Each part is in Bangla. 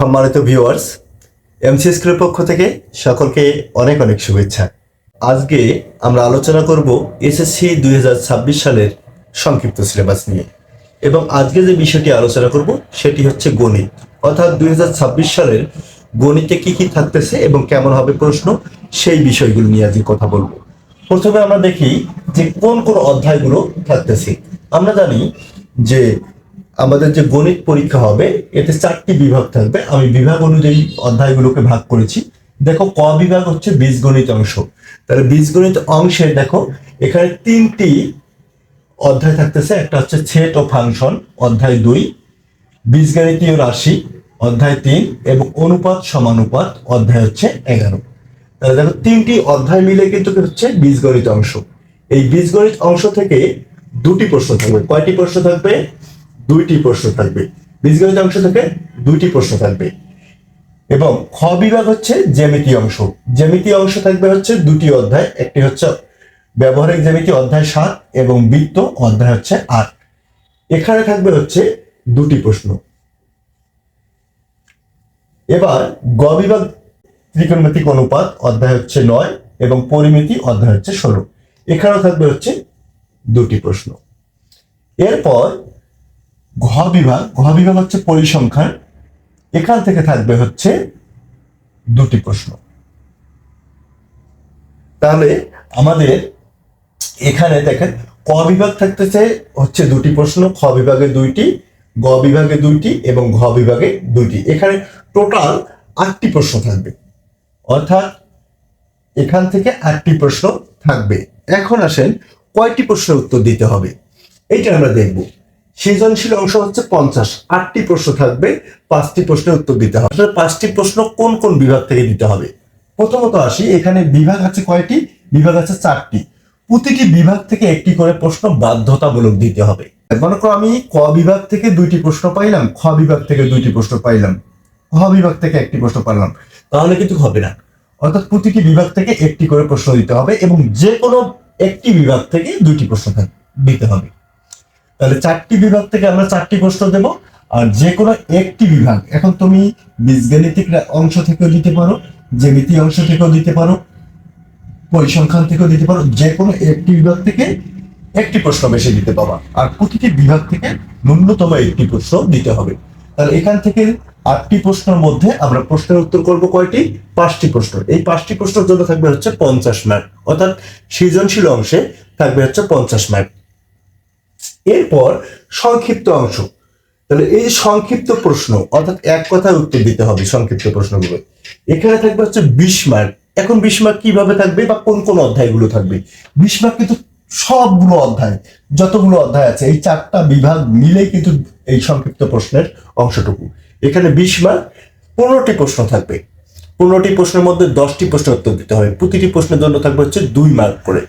সম্মানিত ভিউয়ার্স এমসি স্কুলের পক্ষ থেকে সকলকে অনেক অনেক শুভেচ্ছা। আজকে আমরা আলোচনা করব এসএসসি দুই হাজার ছাব্বিশ সালের সংক্ষিপ্ত সিলেবাস নিয়ে। এবং আজকে যে বিষয়টি আলোচনা করব, সেটি হচ্ছে গণিত। অর্থাৎ দুই হাজার ছাব্বিশ সালের গণিতে কি কি থাকতেছে এবং কেমন হবে প্রশ্ন, সেই বিষয়গুলো নিয়ে আজকে কথা বলব। প্রথমে আমরা দেখি যে কোন কোন অধ্যায়গুলো থাকতেছে। আমরা জানি যে আমাদের যে গণিত পরীক্ষা হবে, এতে চারটি বিভাগ থাকবে। আমি বিভাগ অনুযায়ী অধ্যায়গুলোকে ভাগ করেছি। দেখো, ক বিভাগ হচ্ছে বীজগণিত অংশ। তাহলে বীজগণিত অংশে দেখো, এখানে তিনটি অধ্যায় থাকতেছে। একটা হচ্ছে সেট ও ফাংশন, অধ্যায় দুই। বীজগণিতীয় রাশি, অধ্যায় তিন। এবং অনুপাত সমানুপাত, অধ্যায় হচ্ছে এগারো। তাহলে দেখো, তিনটি অধ্যায় মিলে কিন্তু হচ্ছে বীজগণিত অংশ। এই বীজগণিত অংশ থেকে দুটি প্রশ্ন থাকবে। কয়টি প্রশ্ন থাকবে? দুইটি প্রশ্ন থাকবে। বীজগণিত অংশ থেকে দুইটি প্রশ্ন থাকবে। এবং খ বিভাগ হচ্ছে জ্যামিতি অংশ। জ্যামিতি অংশ থাকবে হচ্ছে দুটি অধ্যায়। একটি হচ্ছে ব্যবহারিক জ্যামিতি অধ্যায় সাত এবং বৃত্ত অধ্যায় হচ্ছে আট। এখানে থাকবে হচ্ছে দুটি প্রশ্ন। এবার গ বিভাগ ত্রিকোণমিতিক অনুপাত অধ্যায় হচ্ছে নয় এবং পরিমিতি অধ্যায় হচ্ছে ষোলো। এখানেও থাকবে হচ্ছে দুটি প্রশ্ন। এরপর ঘ বিভাগ ঘ বিভাগ হচ্ছে পরিসংখ্যান। এখান থেকে থাকবে হচ্ছে দুটি প্রশ্ন। তাহলে আমাদের এখানে দেখেন, ক বিভাগ থাকতেছে হচ্ছে দুটি প্রশ্ন, খ বিভাগে দুইটি, গ বিভাগে দুইটি এবং ঘ বিভাগে দুইটি। এখানে টোটাল আটটি প্রশ্ন থাকবে। অর্থাৎ এখান থেকে আটটি প্রশ্ন থাকবে। এখন আসেন কয়টি প্রশ্নের উত্তর দিতে হবে? এইটা আমরা দেখব। সৃজনশীল অংশ হচ্ছে পঞ্চাশ। আটটি প্রশ্ন থাকবে, পাঁচটি প্রশ্নের উত্তর দিতে হবে। পাঁচটি প্রশ্ন কোন কোন বিভাগ থেকে দিতে হবে? প্রথমত আসি, এখানে বিভাগ আছে কয়টি? বিভাগ আছে চারটি। প্রতিটি বিভাগ থেকে একটি করে প্রশ্ন বাধ্যতামূলক দিতে হবে। মনে করো আমি ক বিভাগ থেকে দুইটি প্রশ্ন পাইলাম, খ বিভাগ থেকে দুইটি প্রশ্ন পাইলাম, খ বিভাগ থেকে একটি প্রশ্ন পাইলাম, তাহলে কিন্তু হবে না। অর্থাৎ প্রতিটি বিভাগ থেকে একটি করে প্রশ্ন দিতে হবে এবং যে কোনো একটি বিভাগ থেকে দুইটি প্রশ্ন দিতে হবে। তাহলে চারটি বিভাগ থেকে আমরা চারটি প্রশ্ন দেব, আর যে কোনো একটি বিভাগ, এখন তুমি বীজগাণিতিক অংশ থেকেও দিতে পারো, জ্যামিতি অংশ থেকেও দিতে পারো, পরিসংখ্যান থেকেও দিতে পারো, যে কোনো একটি বিভাগ থেকে একটি প্রশ্ন বেশি দিতে পাবা আর প্রতিটি বিভাগ থেকে ন্যূনতম একটি প্রশ্ন দিতে হবে। তাহলে এখান থেকে আটটি প্রশ্নের মধ্যে আমরা প্রশ্নের উত্তর করব কয়টি? পাঁচটি প্রশ্ন। এই পাঁচটি প্রশ্নের জন্য থাকবে হচ্ছে পঞ্চাশ মার্ক অর্থাৎ সৃজনশীল অংশে থাকবে হচ্ছে পঞ্চাশ মার্ক এরপর সংক্ষিপ্ত অংশ। তাহলে এই সংক্ষিপ্ত প্রশ্ন, অর্থাৎ এক কথায় উত্তর দিতে হবে সংক্ষিপ্ত প্রশ্নগুলো এখানে থাকবে হচ্ছে বিশ মার্ক এখন বিশ মার্ক কীভাবে থাকবে বা কোন কোন অধ্যায়গুলো থাকবে? বিশ মার্ক কিন্তু সবগুলো অধ্যায়, যতগুলো অধ্যায় আছে, এই চারটা বিভাগ মিলে কিন্তু এই সংক্ষিপ্ত প্রশ্নের অংশটুকু। এখানে বিশ মার্ক পনেরোটি প্রশ্ন থাকবে। পনেরোটি প্রশ্নের মধ্যে দশটি প্রশ্নের উত্তর দিতে হবে। প্রতিটি প্রশ্নের জন্য থাকবে হচ্ছে দুই মার্ক করে।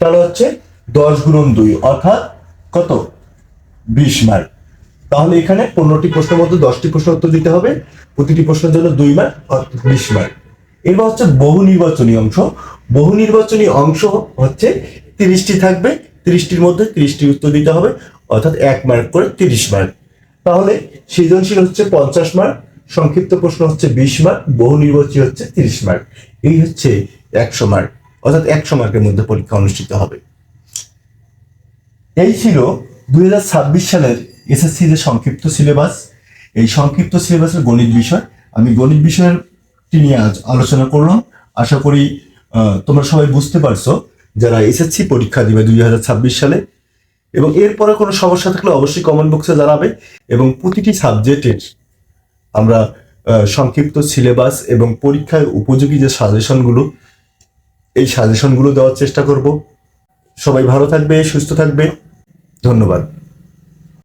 তাহলে হচ্ছে দশ গুণন দুই, অর্থাৎ কত? বিশ মার্ক তাহলে এখানে পনেরোটি প্রশ্নের মধ্যে দশটি প্রশ্ন উত্তর দিতে হবে। প্রতিটি প্রশ্নের জন্য দুই মার্ক বিশ মার্ক এরপর হচ্ছে বহু নির্বাচনী অংশ। বহু নির্বাচনী অংশ হচ্ছে তিরিশটি থাকবে। তিরিশটির মধ্যে তিরিশটি উত্তর দিতে হবে, অর্থাৎ এক মার্ক করে তিরিশ মার্ক তাহলে সৃজনশীল হচ্ছে পঞ্চাশ মার্ক সংক্ষিপ্ত প্রশ্ন হচ্ছে বিশ মার্ক বহু নির্বাচনী হচ্ছে তিরিশ মার্ক এই হচ্ছে একশো মার্ক অর্থাৎ একশো মার্কের মধ্যে পরীক্ষা অনুষ্ঠিত হবে। এই ছিল দুই হাজার ছাব্বিশ সালের এসএসসি যে সংক্ষিপ্ত সিলেবাস। এই সংক্ষিপ্ত সিলেবাসের গণিত বিষয়। আমি গণিত বিষয়টি নিয়ে আজ আলোচনা করলাম। আশা করি তোমরা সবাই বুঝতে পারছ যারা এসএসসি পরীক্ষা দিবে দুই হাজার ছাব্বিশ সালে। এবং এরপরে কোনো সমস্যা থাকলে অবশ্যই কমেন্ট বক্সে জানাবে। এবং প্রতিটি সাবজেক্টের আমরা সংক্ষিপ্ত সিলেবাস এবং পরীক্ষায় উপযোগী যে সাজেশনগুলো এই সাজেশনগুলো দেওয়ার চেষ্টা করব। সবাই ভালো থাকবে, সুস্থ থাকবে। ধন্যবাদ।